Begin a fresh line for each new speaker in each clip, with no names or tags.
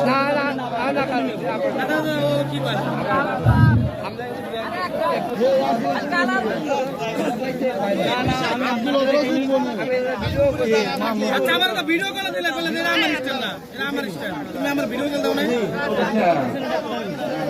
না না না
আচ্ছা আমার ভিডিও কল দিলে কল দিলে আমার স্টাইল না এটা আমার স্টাইল তুমি আমার ভিডিও কল দাও না?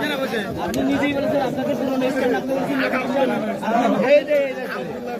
কেন বসে আপনি নিজেই বলেছেন, আপনাকে পুরো স্টাইল আপনি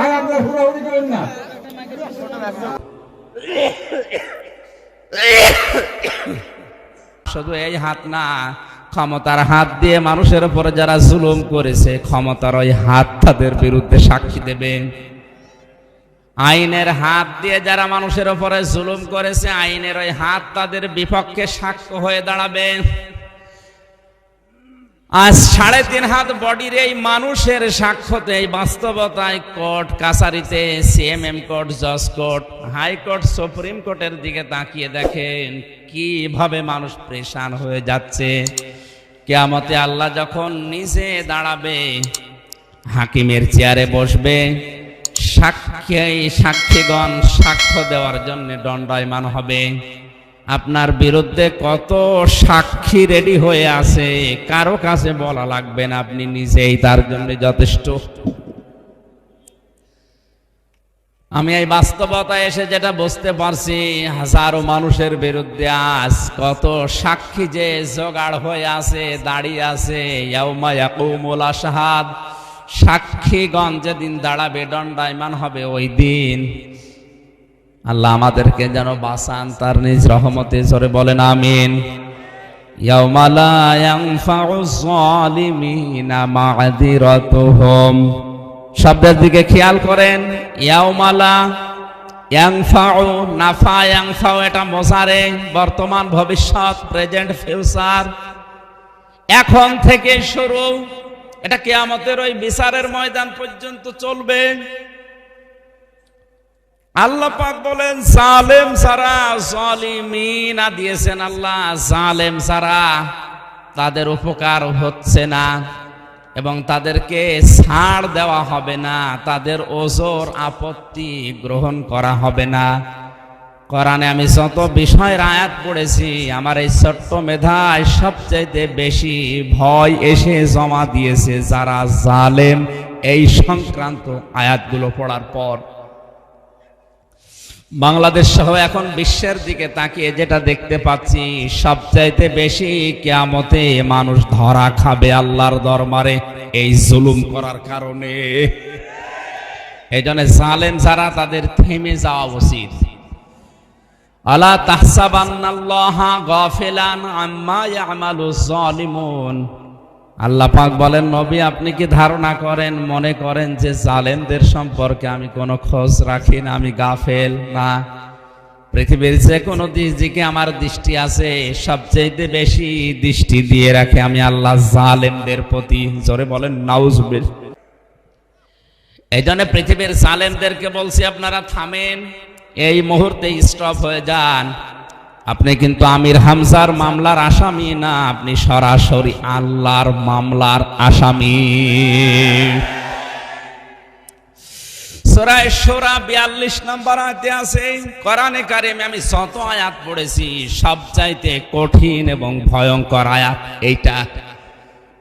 আর
আপনারা হুড়াহুড়ি করেন না
শুধু এই হাত না, ক্ষমতার হাত দিয়ে মানুষের উপরে যারা জুলুম করেছে, ক্ষমতার ওই হাত তাদের বিরুদ্ধে সাক্ষী দেবে। আইনের হাত দিয়ে যারা মানুষের উপরে জুলুম করেছে, আইনের ওই হাত তাদের বিপক্ষে সাক্ষ্য হয়ে দাঁড়াবে। আজ সাড়ে তিন হাত বডির এই মানুষের সাক্ষ্যতে এই বাস্তবতায় কোর্ট, কাছারিতে, সিএমএম কোর্ট, জজ কোর্ট হাইকোর্ট সুপ্রিম কোর্টের দিকে তাকিয়ে দেখেন কীভাবে মানুষ প্রেশান হয়ে যাচ্ছে। কেয়ামতে আল্লাহ যখন নিজে দাঁড়াবে, হাকিমের চেয়ারে বসবে, সাক্ষী, সাক্ষীগণ সাক্ষ্য দেওয়ার জন্য দণ্ডায়মান হবে। আপনার বিরুদ্ধে কত সাক্ষী রেডি হয়ে আছে, কারও কাছে বলা লাগবে না, আপনি নিজেই তার জন্য যথেষ্ট। আমি এই বাস্তবতায় এসে যেটা বুঝতে পারছি, হাজারো মানুষের বিরুদ্ধে আজ কত সাক্ষী যে জোগাড় হয়ে আছে, দাঁড়িয়ে আছে সাক্ষীগণ যেদিন দাঁড়াবে, দণ্ডায়মান হবে ওই দিন। আল্লাহ আমাদেরকে যেন বাসান তার নিজ রহমতে জোরে বলেন, আমিন। শব্দের দিকে খেয়াল করেন ইয়াউমালা এটা মোজারে, বর্তমান ভবিষ্যৎ, প্রেজেন্ট ফিউচার। এখন থেকে শুরু, এটা কেয়ামতের ওই বিচারের ময়দান পর্যন্ত চলবে। আল্লাহ পাক বলেন, জালেম সারা জালিমিনা দিয়েছেন আল্লাহ, জালেম সারা তাদের উপকার হচ্ছে না এবং তাদেরকে ছাড় দেওয়া হবে না, তাদের ওজোর আপত্তি গ্রহণ করা হবে না। কোরআনে আমি যত বিষয়ের আয়াত পড়েছি, আমার এই ছোট্ট মেধায় সবচাইতে বেশি ভয় এসে জমা দিয়েছে যারা জালেম এই সংক্রান্ত আয়াতগুলো পড়ার পর। বাংলাদেশ সহ এখন বিশ্বের দিকে তাকিয়ে যেটা দেখতে পাচ্ছি, সবচাইতে বেশি কেয়ামতে মানুষ ধরা খাবে আল্লাহর দরবারে এই জুলুম করার কারণে। এই জন্য জালেম যারা, তাদের থেমে যাওয়া উচিত। আলা তাহসাবান্নাল্লাহা গাফিলান আম্মা ইয়ামালু জালিমুন। আল্লাহ পাক বলেন, নবী, আপনি কি ধারণা করেন, মনে করেন যে জালেমদের সম্পর্কে আমি কোনো খোঁজ রাখি না, আমি গাফেল না? পৃথিবীর যে কোনো দিকে আমার দৃষ্টি আছে সবচেয়ে বেশি দৃষ্টি দিয়ে রাখে আমি আল্লাহ জালেমদের প্রতি। জোরে বলেন নাউজবিল এই জন্য পৃথিবীর জালেমদেরকে বলছি, আপনারা থামেন, এই মুহূর্তে স্টপ হয়ে যান। আপনি কিন্তু আমির হামজার মামলার আসামি না, আপনি সরাসরি আল্লাহর মামলার আসামি। সোরায় সোরা বিয়াল্লিশ নম্বর আছে আমি কঠিন এবং ভয়ঙ্কর আয়াত এইটা।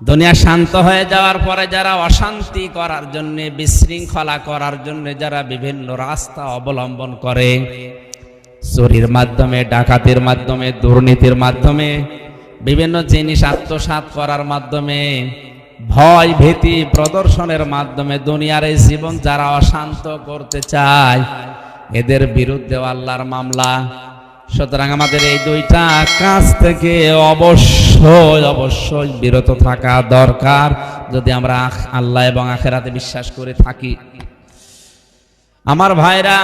দুনিয়া শান্ত হয়ে যাওয়ার পরে যারা অশান্তি করার জন্য, বিশৃঙ্খলা করার জন্য যারা বিভিন্ন রাস্তা অবলম্বন করে, চুরির মাধ্যমে, ডাকাতির মাধ্যমে, দুর্নীতির মাধ্যমে, বিভিন্ন জিনিস আত্মসাৎ করার মাধ্যমে, ভয় ভীতি প্রদর্শনের মাধ্যমে দুনিয়ার এই জীবন যারা অশান্ত করতে চায়, এদের বিরুদ্ধে আল্লাহর মামলা। সুতরাং আমাদের এই দুইটা কাজ থেকে অবশ্যই অবশ্যই বিরত থাকা দরকার। যদি আমরা আল্লাহ এবং আখেরাতে বিশ্বাস করে থাকি। আমার ভাইরা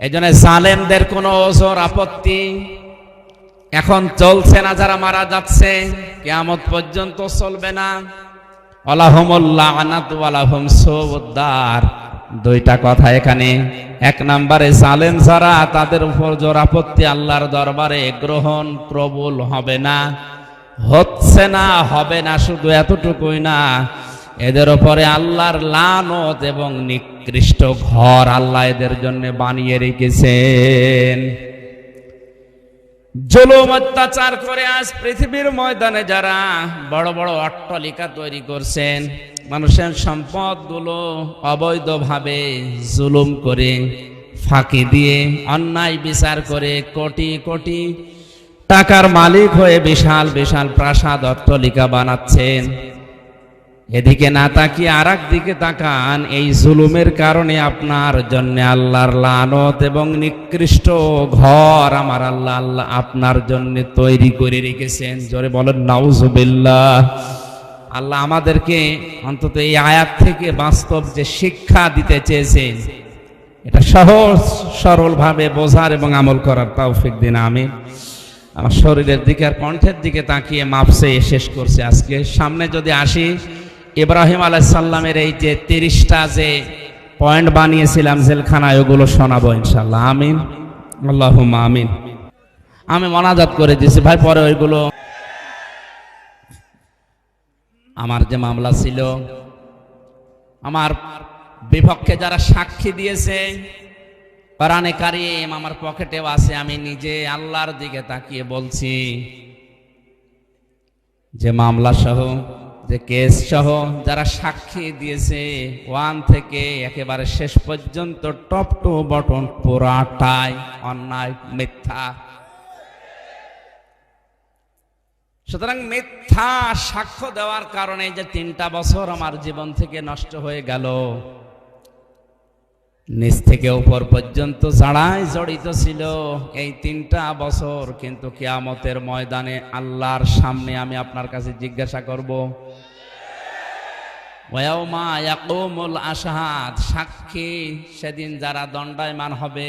এই জন্য জালেমদের কোনো ওজোর আপত্তি এখন চলছে না, যারা মারা যাচ্ছে, কেয়ামত পর্যন্ত চলবে না। আলাহমুল্লাহ আনাত আলাহম সৌদ্দার দুইটা কথা এখানে। এক নম্বরে জালেম যারা, তাদের উপর জোর আপত্তি আল্লাহর দরবারে গ্রহণ প্রবল হবে না, হচ্ছে না, হবে না, শুধু এতটুকুই না। এদের উপরে আল্লাহর লানত এবং নিকৃষ্ট ঘর আল্লাহ এদের জন্য বানিয়ে রেখেছেন। জুলুম অত্যাচার করে আজ পৃথিবীর ময়দানে যারা বড় বড় অট্টালিকা তৈরি করছেন মানুষের সম্পদগুলো অবৈধভাবে জুলুম করে ফাঁকি দিয়ে, অন্যায় বিচার করে কোটি কোটি টাকার মালিক হয়ে বিশাল বিশাল প্রাসাদ অট্টালিকা বানাচ্ছেন। এদিকে না তাকিয়ে আর দিকে তাকান, এই জুলুমের কারণে আপনার জন্য আল্লাহর লানত এবং নিকৃষ্ট ঘর আমার আল্লাহ আল্লাহ আপনার জন্য তৈরি করে রেখেছেন। জোরে বলেন, নাউজুবিল্লাহ। আল্লাহ আমাদেরকে অন্তত এই আয়াত থেকে বাস্তব যে শিক্ষা দিতে চেয়েছেন, এটা সহজ, সরলভাবে বোঝার এবং আমল করার তৌফিক দিন আমি আমার শরীরের দিকে আর কণ্ঠের দিকে তাকিয়ে মাপসে শেষ করছে আজকে। সামনে যদি আসি, ইব্রাহিম আলাইসাল্লামের এই যে তিরিশটা যে পয়েন্ট বানিয়েছিলাম জেলখানায়, ওগুলো শোনাবো ইনশাল্লাহ আমিন। আল্লাহ আমিন। আমি মনাজাত করে দিয়েছি। ভাই, পরে ওইগুলো আমার যে মামলা ছিল, আমার বিপক্ষে যারা সাক্ষী দিয়েছে, কোরআনে কারিম আমার পকেটেও আছে, আমি নিজে আল্লাহর দিকে তাকিয়ে বলছি, যে মামলা সহ, যে কেস সহ যারা সাক্ষী দিয়েছে, ওয়ান থেকে একেবারে শেষ পর্যন্ত টপ টু বটন পুরাটাই অন্যায়, মিথ্যা। সুতরাং মিথ্যা সাক্ষ্য দেওয়ার কারণে যে তিনটা বছর আমার জীবন থেকে নষ্ট হয়ে গেল, নিচ থেকে উপর পর্যন্ত যারাই জড়িত ছিল এই তিনটা বছর কিন্তু কেয়ামতের ময়দানে আল্লাহর সামনে আমি আপনার কাছে জিজ্ঞাসা করব। ওয়াউমা সাক্ষী সেদিন যারা দণ্ডায়মান হবে